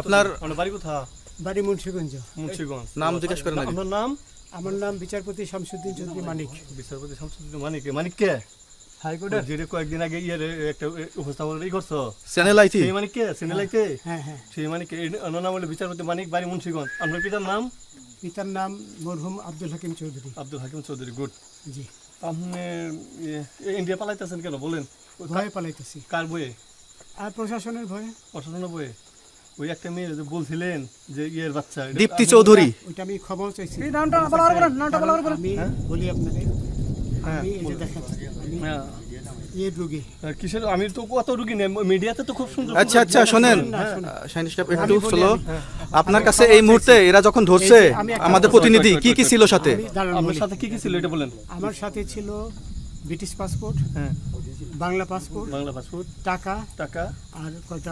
আপনার আপনার বাড়ি কোথা বাড়ি মুন্সিগঞ্জ। মুন্সিগঞ্জ। নাম জিজ্ঞেস করেন আপনার নাম আমার নাম বিচারপতি শামসুদ্দিন চৌধুরী মানিক। বিচারপতি শামসুদ্দিন মানিক। মানিক কে? হাইকোর্টের যেটা কয়েকদিন আগে ইয়ে একটা উপস্থাপন করছ? চ্যানেল আইতি। সেই মানিক কে? সিনেলাইতে হ্যাঁ হ্যাঁ সেই মানিক কে? নাম হলো বিচারপতি মানিক বাড়ি মুন্সিগঞ্জ। আপনার পিতার নাম? পিতার নাম মরহুম আব্দুল হাকিম চৌধুরী। আব্দুল হাকিম চৌধুরী গুড। জি। আপনি ইন্ডিয়া পালাইতেছেন কেন? বলেন। ভয়ে পালাইতেছি। কার বইয়ে? আর প্রশাসনের ভয়ে? প্রশাসনের বইয়ে ওই একটা মেয়ে যে বলছিলেন যে ইয়ের বাচ্চা দীপ্তি চৌধুরী। ওইটা আমি খবর চাইছি। নামটা বলা করেন নামটা বলা করেন আমি বলি আপনাদের হ্যাঁ, আমি এই যে দেখেন হ্যাঁ। রুগী। আহ, কিসের আমি তো কত রুগী নেই মিডিয়াতে তো খুব সুন্দর আচ্ছা আচ্ছা শোনেন শাইন একটু স্লো আপনার কাছে এই মুহূর্তে এরা যখন ধরছে আমাদের প্রতিনিধি কি কি ছিল সাথে? আমি দাঁড়ান আপনার বলি। সাথে কি কি ছিল এটা বলেন। আমার সাথে ছিল ব্রিটিশ পাসপোর্ট হ্যাঁ বাংলা পাসপোর্ট বাংলা পাসপোর্ট টাকা টাকা। আর কয়টা?